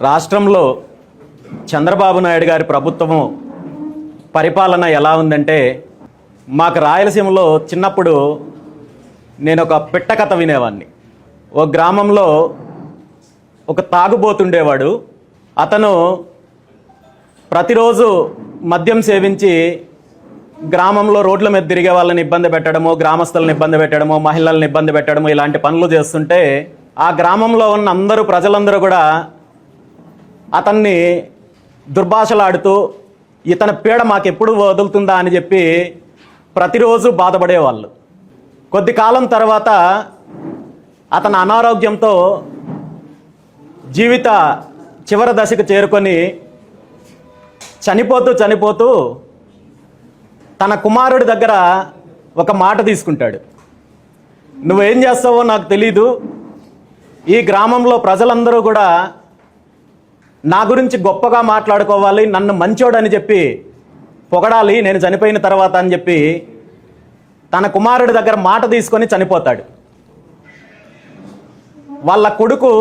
రాష్ట్రంలో చంద్రబాబు నాయుడు గారి ప్రభుత్వము పరిపాలన ఎలా ఉందంటే మాకు రాయలసీమలో చిన్నప్పుడు నేను ఒక పిట్ట కథ వినేవాడిని ఓ గ్రామంలో ఒక తాగుబోతుండేవాడు. అతను ప్రతిరోజు మద్యం సేవించి గ్రామంలో రోడ్ల మీద తిరిగే వాళ్ళని ఇబ్బంది పెట్టడము గ్రామస్తులను ఇబ్బంది పెట్టడము మహిళలను ఇబ్బంది పెట్టడము ఇలాంటి పనులు చేస్తుంటే ఆ గ్రామంలో ఉన్న అందరూ ప్రజలందరూ కూడా అతన్ని దుర్భాషలాడుతూ ఇతని పీడ మాకెప్పుడు వదులుతుందా? అని చెప్పి ప్రతిరోజు బాధపడేవాళ్ళు. కొద్ది కాలం తర్వాత అతని అనారోగ్యంతో జీవిత చివరి దశకు చేరుకొని చనిపోతూ చనిపోతూ తన కుమారుడి దగ్గర ఒక మాట తీసుకుంటాడు. నువ్వేం చేస్తావో నాకు తెలీదు. ఈ గ్రామంలో ప్రజలందరూ కూడా నా గురించి గొప్పగా మాట్లాడుకోవాలి నన్ను మంచోడని చెప్పి పొగడాలి నేను చనిపోయిన తర్వాత అని చెప్పి తన కుమారుడి దగ్గర మాట తీసుకొని చనిపోతాడు. వాళ్ళ కొడుకు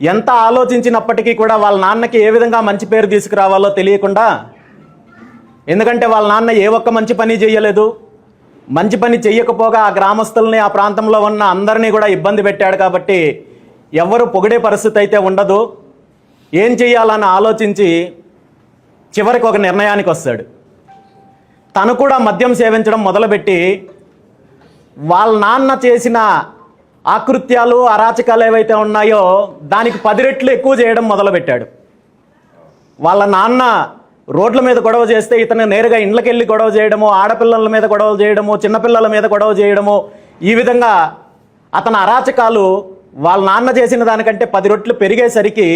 ఎంత ఆలోచించినప్పటికీ కూడా వాళ్ళ నాన్నకి ఏ విధంగా మంచి పేరు తీసుకురావాలో తెలియకుండా ఎందుకంటే వాళ్ళ నాన్న ఏ ఒక్క మంచి పని చేయలేదు. మంచి పని చెయ్యకపోగా ఆ గ్రామస్తుల్ని ఆ ప్రాంతంలో ఉన్న అందరినీ కూడా ఇబ్బంది పెట్టాడు కాబట్టి ఎవరు పొగిడే పరిస్థితి అయితే ఉండదు. ఏం చేయాలని ఆలోచించి చివరికి ఒక నిర్ణయానికి వస్తాడు. తను కూడా మద్యం సేవించడం మొదలుపెట్టి వాళ్ళ నాన్న చేసిన ఆకృత్యాలు అరాచకాలు ఏవైతే ఉన్నాయో దానికి పది రెట్లు ఎక్కువ చేయడం మొదలుపెట్టాడు. వాళ్ళ నాన్న రోడ్ల మీద గొడవ చేస్తే ఇతను నేరుగా ఇండ్లకెళ్ళి గొడవ చేయడము ఆడపిల్లల మీద గొడవలు చేయడము చిన్నపిల్లల మీద గొడవ చేయడము ఈ విధంగా అతని అరాచకాలు వాళ్ళ నాన్న చేసిన దానికంటే పది రొట్లు పెరిగేసరికి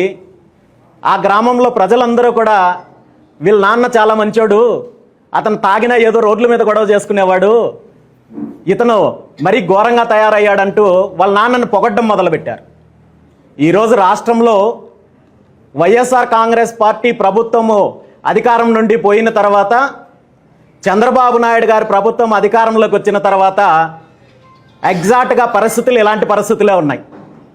ఆ గ్రామంలో ప్రజలందరూ కూడా వీళ్ళ నాన్న చాలా మంచోడు. అతను తాగినా ఏదో రోడ్ల మీద గొడవ చేసుకునేవాడు. ఇతను మరీ ఘోరంగా తయారయ్యాడంటూ వాళ్ళ నాన్నను పొగడ్డం మొదలుపెట్టారు. ఈరోజు రాష్ట్రంలో వైఎస్ఆర్ కాంగ్రెస్ పార్టీ ప్రభుత్వము అధికారం నుండి పోయిన తర్వాత చంద్రబాబు నాయుడు గారి ప్రభుత్వం అధికారంలోకి వచ్చిన తర్వాత ఎగ్జాక్ట్గా పరిస్థితులు ఇలాంటి పరిస్థితులే ఉన్నాయి.